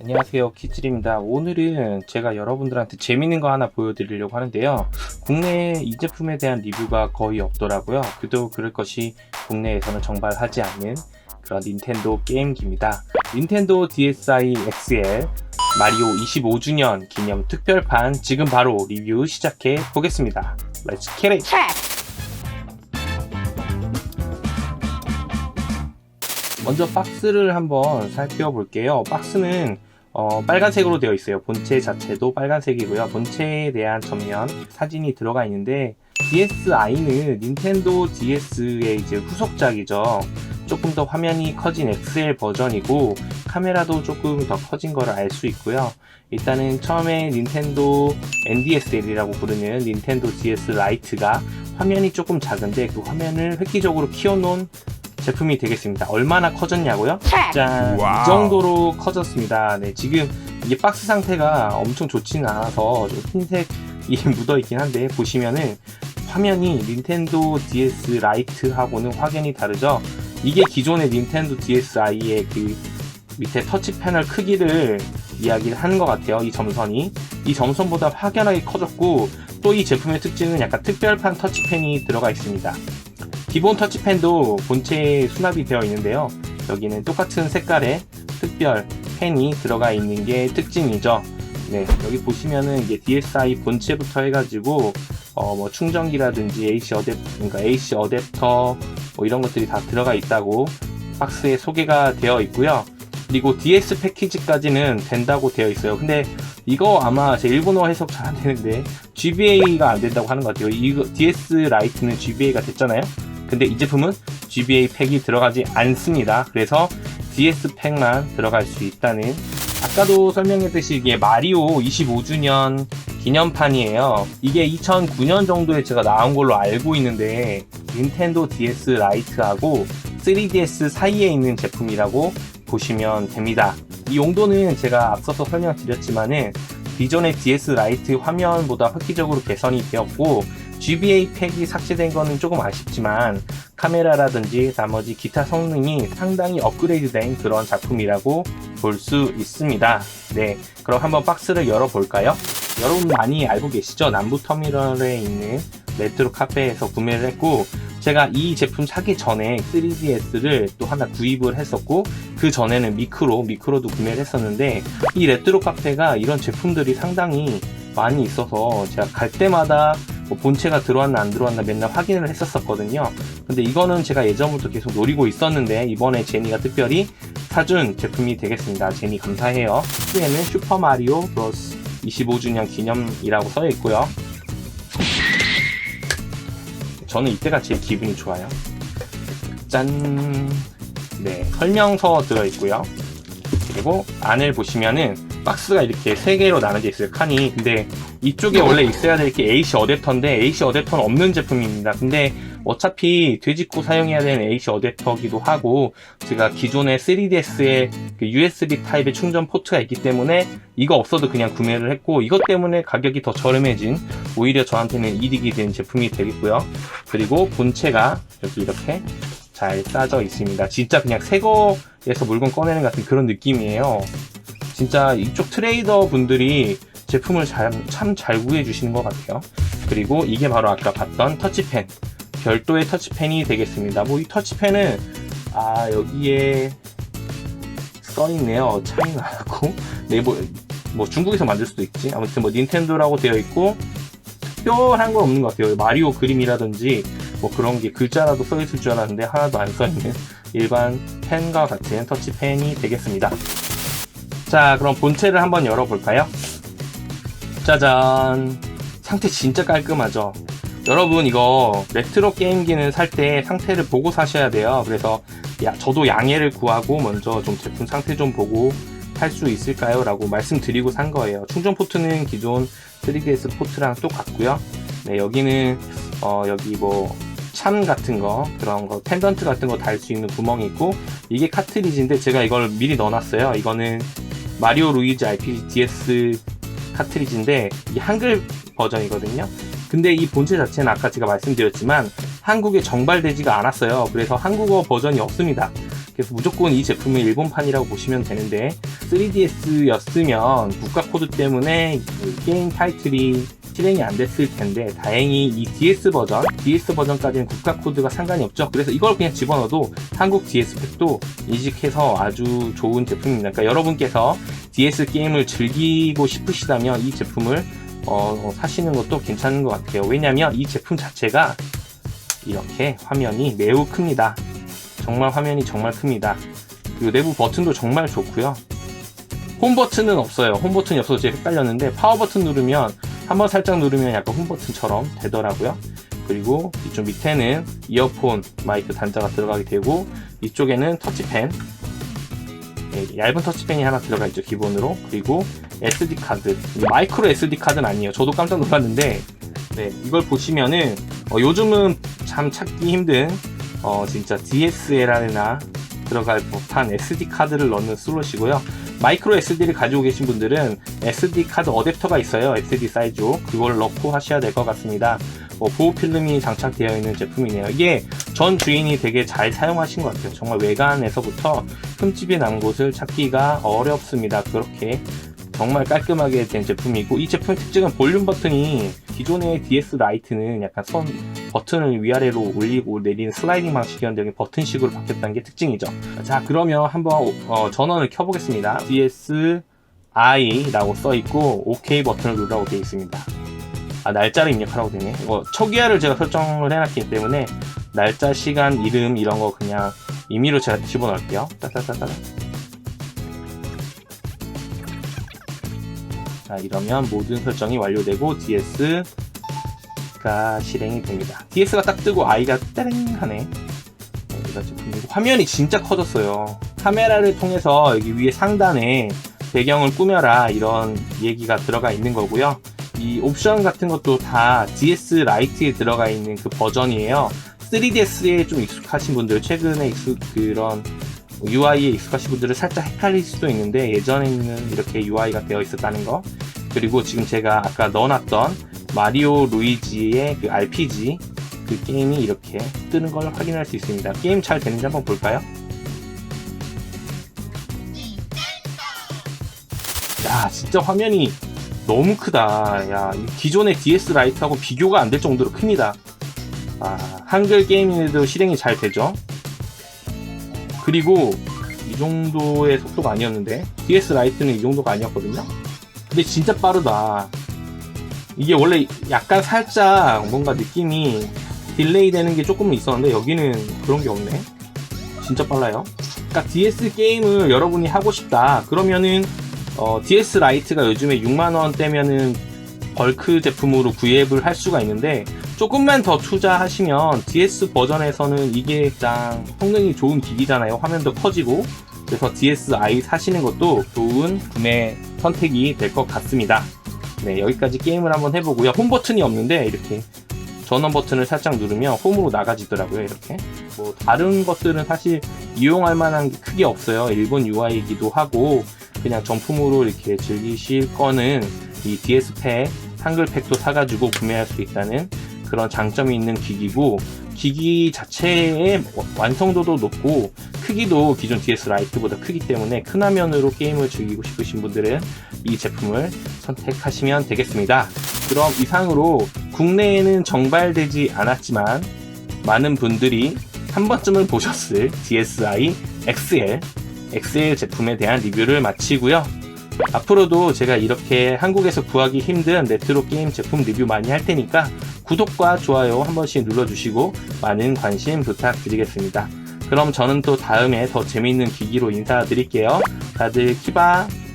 안녕하세요. 키즈입니다. 오늘은 제가 여러분들한테 재밌는 거 하나 보여드리려고 하는데요. 국내에 이 제품에 대한 리뷰가 거의 없더라고요. 그도 그럴 것이 국내에서는 정발하지 않는 그런 닌텐도 게임기입니다. 닌텐도 DSi XL 마리오 25주년 기념 특별판 지금 바로 리뷰 시작해 보겠습니다. 렛츠 캐리 먼저 박스를 한번 살펴볼게요. 박스는 어, 빨간색으로 되어 있어요. 본체 자체도 빨간색이고요. 본체에 대한 전면 사진이 들어가 있는데 DSi는 닌텐도 DS의 이제 후속작이죠. 조금 더 화면이 커진 XL 버전이고 카메라도 조금 더 커진 거를 알수 있고요. 일단은 처음에 닌텐도 NDSL이라고 부르는 닌텐도 DS 라이트가 화면이 조금 작은데 그 화면을 획기적으로 키워놓은 제품이 되겠습니다. 얼마나 커졌냐고요? 짠! 와우. 이 정도로 커졌습니다. 네, 지금 이게 박스 상태가 엄청 좋지는 않아서 좀 흰색이 묻어있긴 한데 보시면은 화면이 닌텐도 DS 라이트하고는 확연히 다르죠? 이게 기존의 닌텐도 DSi의 그 밑에 터치 패널 크기를 이야기를 하는 것 같아요. 이 점선이. 이 점선보다 확연하게 커졌고 또 이 제품의 특징은 약간 특별판 터치펜이 들어가 있습니다. 기본 터치펜도 본체에 수납이 되어 있는데요. 여기는 똑같은 색깔의 특별 펜이 들어가 있는 게 특징이죠. 네, 여기 보시면은 이게 DSi 본체부터 해가지고 어, 뭐 충전기라든지 AC 어댑, 그러니까 AC 어댑터 뭐 이런 것들이 다 들어가 있다고 박스에 소개가 되어 있고요. 그리고 DS 패키지까지는 된다고 되어 있어요. 근데 이거 아마 제 일본어 해석 잘 안 되는데 GBA가 안 된다고 하는 것 같아요. 이거 DS 라이트는 GBA가 됐잖아요. 근데 이 제품은 GBA 팩이 들어가지 않습니다. 그래서 DS 팩만 들어갈 수 있다는 아까도 설명했듯이 이게 마리오 25주년 기념판이에요. 이게 2009년 정도에 제가 나온 걸로 알고 있는데 닌텐도 DS 라이트하고 3DS 사이에 있는 제품이라고 보시면 됩니다. 이 용도는 제가 앞서서 설명드렸지만은 기존의 DS 라이트 화면보다 획기적으로 개선이 되었고 GBA 팩이 삭제된 거는 조금 아쉽지만 카메라라든지 나머지 기타 성능이 상당히 업그레이드된 그런 작품이라고 볼 수 있습니다. 네, 그럼 한번 박스를 열어볼까요? 여러분 많이 알고 계시죠? 남부터미널에 있는 레트로 카페에서 구매를 했고 제가 이 제품 사기 전에 3DS를 또 하나 구입을 했었고 그 전에는 미크로, 미크로도 구매를 했었는데 이 레트로 카페가 이런 제품들이 상당히 많이 있어서 제가 갈 때마다 뭐 본체가 들어왔나 안 들어왔나 맨날 확인을 했었었거든요. 근데 이거는 제가 예전부터 계속 노리고 있었는데 이번에 제니가 특별히 사준 제품이 되겠습니다. 제니 감사해요. 후에는 슈퍼마리오 브로스 25주년 기념이라고 써 있고요. 저는 이때가 제일 기분이 좋아요. 짠. 네, 설명서 들어있고요. 그리고 안을 보시면은 박스가 이렇게 세 개로 나눠져 있어요. 칸이. 근데 이쪽에 원래 있어야 될 게 AC 어댑터인데 AC 어댑터는 없는 제품입니다. 근데 어차피 되짚고 사용해야 되는 AC 어댑터기도 하고 제가 기존의 3DS의 그 USB 타입의 충전 포트가 있기 때문에 이거 없어도 그냥 구매를 했고 이것 때문에 가격이 더 저렴해진 오히려 저한테는 이득이 된 제품이 되겠고요. 그리고 본체가 여기 이렇게 잘 싸져 있습니다. 진짜 그냥 새 거에서 물건 꺼내는 같은 그런 느낌이에요. 진짜 이쪽 트레이더 분들이 제품을 참 잘 구해 주시는 것 같아요. 그리고 이게 바로 아까 봤던 터치펜. 별도의 터치펜이 되겠습니다. 뭐 이 터치펜은, 아, 여기에 써 있네요. 차이나고. 네, 뭐, 뭐 중국에서 만들 수도 있지. 아무튼 뭐 닌텐도라고 되어 있고, 특별한 건 없는 것 같아요. 마리오 그림이라든지, 뭐 그런 게 글자라도 써 있을 줄 알았는데 하나도 안 써 있는 일반 펜과 같은 터치펜이 되겠습니다. 자, 그럼 본체를 한번 열어볼까요? 짜잔. 상태 진짜 깔끔하죠? 여러분, 이거 레트로 게임기는 살 때 상태를 보고 사셔야 돼요. 그래서, 야, 저도 양해를 구하고 먼저 좀 제품 상태 좀 보고 할수 있을까요? 라고 말씀드리고 산 거예요. 충전 포트는 기존 3DS 포트랑 똑같고요. 네, 여기는, 어, 여기 뭐, 참 같은 거, 그런 거, 펜던트 같은 거 달 수 있는 구멍이 있고, 이게 카트리지인데 제가 이걸 미리 넣어놨어요. 이거는 마리오 루이지 RPG DS 카트리지인데 이게 한글 버전이거든요. 근데 이 본체 자체는 아까 제가 말씀드렸지만 한국에 정발되지가 않았어요. 그래서 한국어 버전이 없습니다. 그래서 무조건 이 제품은 일본판이라고 보시면 되는데 3DS였으면 국가 코드 때문에 그 게임 타이틀이 실행이 안 됐을 텐데 다행히 이 DS 버전, DS 버전까지는 국가 코드가 상관이 없죠. 그래서 이걸 그냥 집어넣어도 한국 DS 팩도 인식해서 아주 좋은 제품입니다. 그러니까 여러분께서 DS 게임을 즐기고 싶으시다면 이 제품을 어, 사시는 것도 괜찮은 것 같아요. 왜냐면 이 제품 자체가 이렇게 화면이 매우 큽니다. 정말 화면이 정말 큽니다. 그리고 내부 버튼도 정말 좋고요. 홈 버튼은 없어요. 홈 버튼이 없어서 제가 헷갈렸는데 파워 버튼 누르면 한번 살짝 누르면 약간 홈 버튼처럼 되더라고요. 그리고 이쪽 밑에는 이어폰 마이크 단자가 들어가게 되고 이쪽에는 터치펜 네, 얇은 터치펜이 하나 들어가 있죠 기본으로 그리고 SD 카드 마이크로 SD 카드는 아니에요 저도 깜짝 놀랐는데 네, 이걸 보시면은 어, 요즘은 참 찾기 힘든 어, 진짜 DSLR이나 들어갈 법한 SD 카드를 넣는 슬롯이고요. 마이크로 SD를 가지고 계신 분들은 SD 카드 어댑터가 있어요. SD 사이즈로 그걸 넣고 하셔야 될 것 같습니다. 어, 보호 필름이 장착되어 있는 제품이네요. 이게 전 주인이 되게 잘 사용하신 것 같아요. 정말 외관에서부터 흠집이 난 곳을 찾기가 어렵습니다. 그렇게 정말 깔끔하게 된 제품이고 이 제품의 특징은 볼륨 버튼이 기존의 DS 라이트는 약간 선 버튼을 위아래로 올리고 내리는 슬라이딩 방식이었는데 버튼식으로 바뀌었다는 게 특징이죠. 자 그러면 한번 어, 전원을 켜보겠습니다. DS I라고 써 있고 OK 버튼을 누르라고 되어 있습니다. 아 날짜를 입력하라고 되네. 이거 초기화를 제가 설정을 해놨기 때문에 날짜, 시간, 이름 이런 거 그냥 임의로 제가 집어넣을게요. 따따따따. 자 이러면 모든 설정이 완료되고 DS 가 실행이 됩니다. DS가 딱 뜨고 I가 따릉 하네. 화면이 진짜 커졌어요. 카메라를 통해서 여기 위에 상단에 배경을 꾸며라 이런 얘기가 들어가 있는 거고요. 이 옵션 같은 것도 다 DS 라이트에 들어가 있는 그 버전이에요. 3DS에 좀 익숙하신 분들, 최근에 익숙 그런 UI에 익숙하신 분들은 살짝 헷갈릴 수도 있는데 예전에는 이렇게 UI가 되어 있었다는 거 그리고 지금 제가 아까 넣어놨던 마리오 루이지의 그 RPG 그 게임이 이렇게 뜨는 걸 확인할 수 있습니다 게임 잘 되는지 한번 볼까요? 야 진짜 화면이 너무 크다 야 기존의 DS 라이트하고 비교가 안 될 정도로 큽니다 아, 한글 게임인데도 실행이 잘 되죠 그리고 이 정도의 속도가 아니었는데 DS 라이트는 이 정도가 아니었거든요. 근데 진짜 빠르다. 이게 원래 약간 살짝 뭔가 느낌이 딜레이 되는 게 조금은 있었는데 여기는 그런 게 없네. 진짜 빨라요. 그러니까 DS 게임을 여러분이 하고 싶다. 그러면은 어, DS 라이트가 요즘에 6만 원대면은 벌크 제품으로 구입을 할 수가 있는데 조금만 더 투자하시면 DS 버전에서는 이게 가장 성능이 좋은 기기잖아요. 화면도 커지고. 그래서 DSi 사시는 것도 좋은 구매 선택이 될 것 같습니다. 네, 여기까지 게임을 한번 해보고요. 홈 버튼이 없는데 이렇게 전원 버튼을 살짝 누르면 홈으로 나가지더라고요. 이렇게. 뭐 다른 것들은 사실 이용할 만한 게 크게 없어요. 일본 UI이기도 하고 그냥 정품으로 이렇게 즐기실 거는 이 DS 팩, 한글 팩도 사가지고 구매할 수 있다는 그런 장점이 있는 기기고 기기 자체의 완성도도 높고 크기도 기존 DS 라이트보다 크기 때문에 큰 화면으로 게임을 즐기고 싶으신 분들은 이 제품을 선택하시면 되겠습니다. 그럼 이상으로 국내에는 정발되지 않았지만 많은 분들이 한 번쯤은 보셨을 DSi XL XL 제품에 대한 리뷰를 마치고요. 앞으로도 제가 이렇게 한국에서 구하기 힘든 레트로 게임 제품 리뷰 많이 할 테니까 구독과 좋아요 한 번씩 눌러주시고 많은 관심 부탁드리겠습니다. 그럼 저는 또 다음에 더 재미있는 기기로 인사드릴게요. 다들 키바!